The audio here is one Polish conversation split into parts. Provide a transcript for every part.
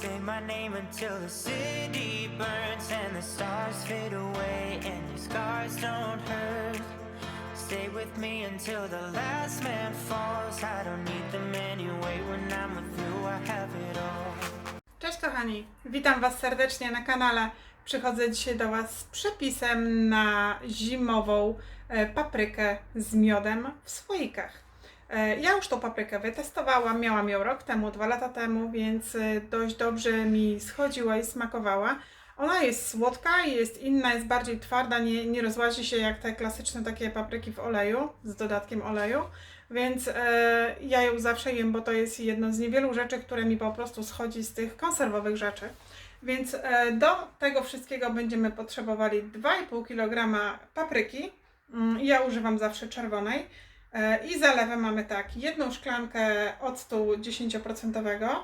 Say my name until the city burns and the stars fade away and your scars don't hurt. Stay with me until the last man falls. I don't need them anyway. When I'm with you, I have it all. Cześć kochani, witam Was serdecznie na kanale. Przychodzę dzisiaj do Was z przepisem na zimową e, paprykę z miodem w słoikach. E, Ja już tą paprykę wytestowałam, miałam ją rok temu, dwa lata temu, więc e, dość dobrze mi schodziła i smakowała. Ona jest słodka, jest inna, jest bardziej twarda, nie, nie rozłazi się jak te klasyczne takie papryki w oleju, z dodatkiem oleju. Więc e, ja ją zawsze jem, bo to jest jedno z niewielu rzeczy, które mi po prostu schodzi z tych konserwowych rzeczy. Więc e, do tego wszystkiego będziemy potrzebowali 2,5 kg papryki. Mm, Ja używam zawsze czerwonej. E, I zalewę mamy tak, jedną szklankę octu 10%,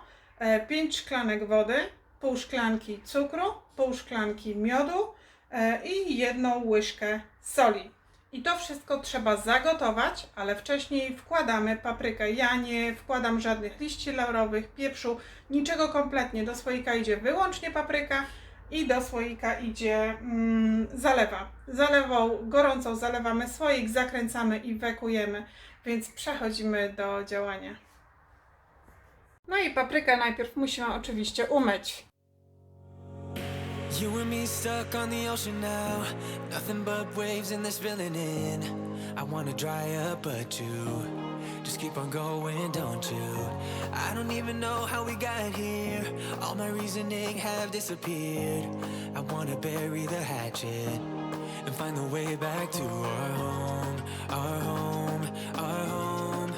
5 szklanek wody, pół szklanki cukru, pół szklanki miodu e, i jedną łyżkę soli. I to wszystko trzeba zagotować, ale wcześniej wkładamy paprykę. Ja nie wkładam żadnych liści laurowych, pieprzu, niczego kompletnie. Do słoika idzie wyłącznie papryka i do słoika idzie mm, zalewa. Zalewą gorącą zalewamy słoik, zakręcamy i wekujemy. Więc przechodzimy do działania. No i paprykę najpierw musimy oczywiście umyć. You and me stuck on the ocean now. Nothing but waves and they're spilling in. I wanna dry up, but you just keep on going, don't you? I don't even know how we got here. All my reasoning have disappeared. I wanna bury the hatchet and find the way back to our home, our home, our home.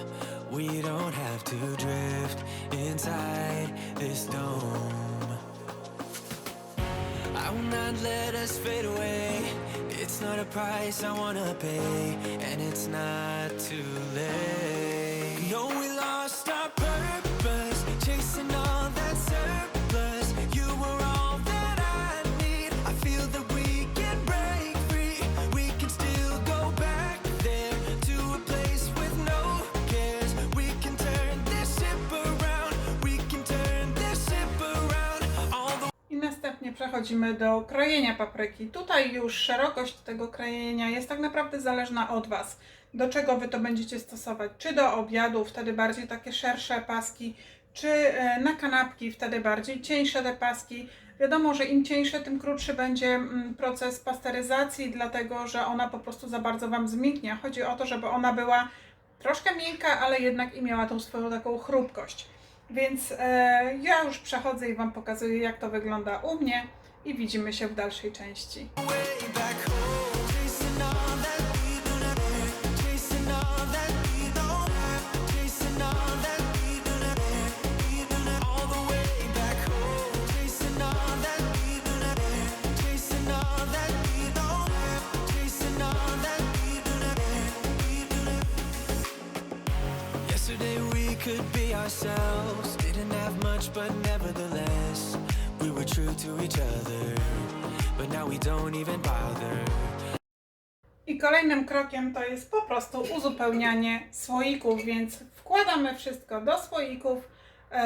We don't have to drift inside this dome. I will not let us fade away. It's not a price I wanna pay, and it's not too late. No, przechodzimy do krojenia papryki. Tutaj już szerokość tego krojenia jest tak naprawdę zależna od Was. Do czego Wy to będziecie stosować? Czy do obiadu, wtedy bardziej takie szersze paski, czy e, na kanapki, wtedy bardziej cieńsze te paski. Wiadomo, że im cieńsze, tym krótszy będzie mm, proces pasteryzacji, dlatego że ona po prostu za bardzo Wam zmięknie. Chodzi o to, żeby ona była troszkę miękka, ale jednak i miała tą swoją taką chrupkość. Więc e, ja już przechodzę i Wam pokazuję, jak to wygląda u mnie i widzimy się w dalszej części. could be ourselves. Didn't have much, but nevertheless. We were true to each other. But now we don't even bother. I kolejnym krokiem to jest po prostu uzupełnianie słoików, więc wkładamy wszystko do słoików. E,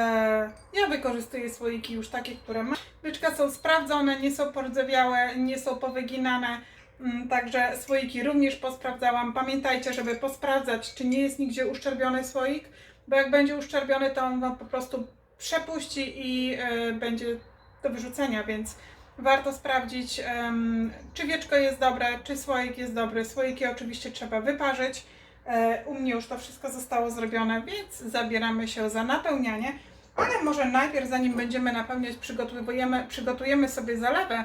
ja wykorzystuję słoiki już takie, które mam. Byczka są sprawdzone, nie są pordzewiałe, nie są powyginane. Mm, Także słoiki również posprawdzałam. Pamiętajcie, żeby posprawdzać, czy nie jest nigdzie uszczerbiony słoik, bo jak będzie uszczerbiony, to on wam po prostu przepuści i e, będzie do wyrzucenia, więc warto sprawdzić, czy wieczko jest dobre, czy słoik jest dobry. Słoiki oczywiście trzeba wyparzyć. E, u mnie już to wszystko zostało zrobione, więc zabieramy się za napełnianie. Ale może najpierw, zanim będziemy napełniać, przygotujemy, przygotujemy sobie zalewę.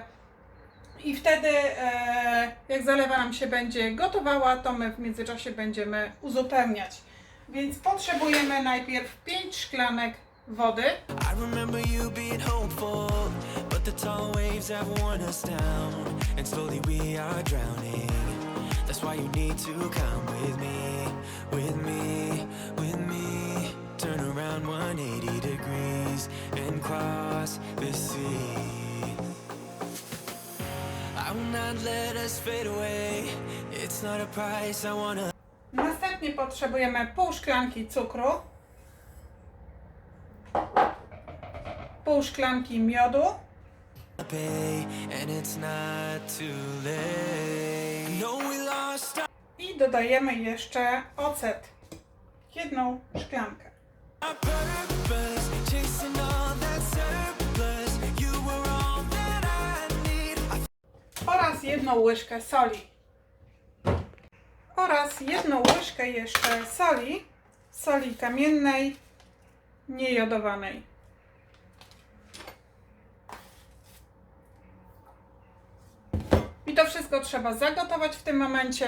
I wtedy, e, jak zalewa nam się będzie gotowała, to my w międzyczasie będziemy uzupełniać. Więc potrzebujemy najpierw 5 szklanek wody. I remember you being hopeful, but the tall waves have worn us down, and slowly we are drowning. That's why you need to come with me, with me, with me. Turn around 180 degrees and cross the sea. I will not let us fade away. It's not a price I wanna. Następnie potrzebujemy pół szklanki cukru, pół szklanki miodu. I dodajemy jeszcze ocet. Jedną szklankę. Oraz jedną łyżkę soli. Oraz jedną łyżkę jeszcze soli, soli kamiennej, niejodowanej. To wszystko trzeba zagotować w tym momencie.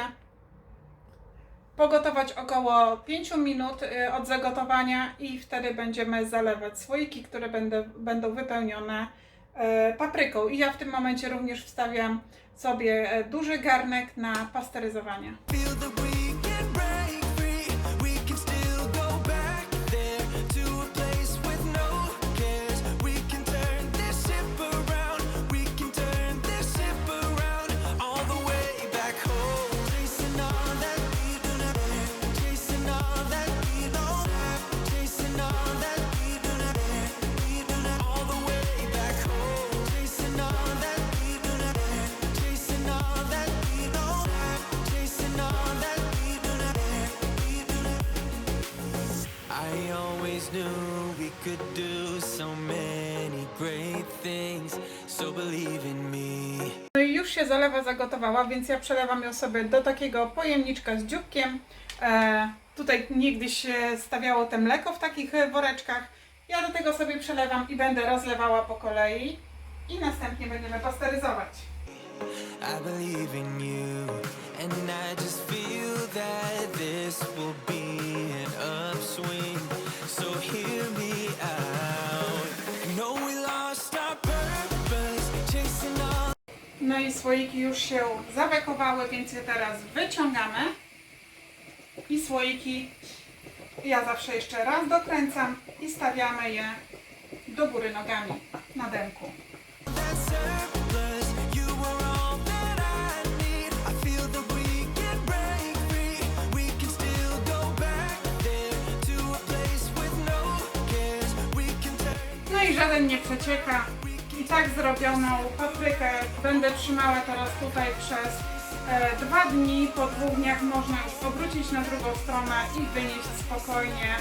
Pogotować około 5 minut y, od zagotowania i wtedy będziemy zalewać słoiki, które będą, będą wypełnione e, papryką. I ja w tym momencie również wstawiam sobie e, duży garnek na pasteryzowanie. Could do so many great things. So believe in me. No i już się zalewa zagotowała, więc ja przelewam ją sobie do takiego pojemniczka z dzióbkiem. E, tutaj niegdyś się stawiało te mleko w takich woreczkach. Ja do tego sobie przelewam i będę rozlewała po kolei. I następnie będziemy pasteryzować. I believe in you, and I just feel that this will be No i słoiki już się zawekowały, więc je teraz wyciągamy. I słoiki ja zawsze jeszcze raz dokręcam i stawiamy je do góry nogami na turn. No i żaden nie przecieka. I tak zrobioną paprykę będę trzymała teraz tutaj przez e, dwa dni. Po dwóch dniach można już powrócić na drugą stronę i wynieść spokojnie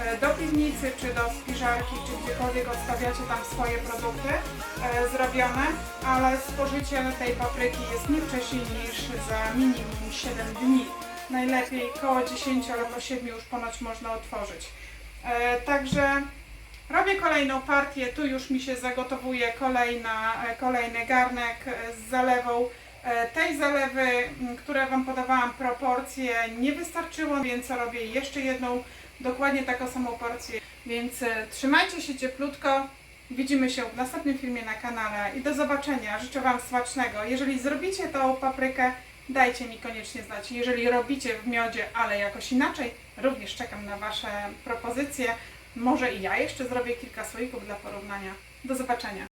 e, do piwnicy, czy do spiżarki, czy gdziekolwiek odstawiacie tam swoje produkty e, zrobione, ale spożycie tej papryki jest nie wcześniej niż za minimum 7 dni. Najlepiej koło 10 albo 7 już ponoć można otworzyć. Także Robię kolejną partię, tu już mi się zagotowuje kolejna, e, kolejny garnek e, z zalewą. E, Tej zalewy, które Wam podawałam proporcje, nie wystarczyło, więc robię jeszcze jedną, dokładnie taką samą porcję. Więc trzymajcie się cieplutko, widzimy się w następnym filmie na kanale i do zobaczenia. Życzę Wam smacznego. Jeżeli zrobicie tą paprykę, dajcie mi koniecznie znać. Jeżeli robicie w miodzie, ale jakoś inaczej, również czekam na Wasze propozycje. Może i ja jeszcze zrobię kilka słoików dla porównania. Do zobaczenia.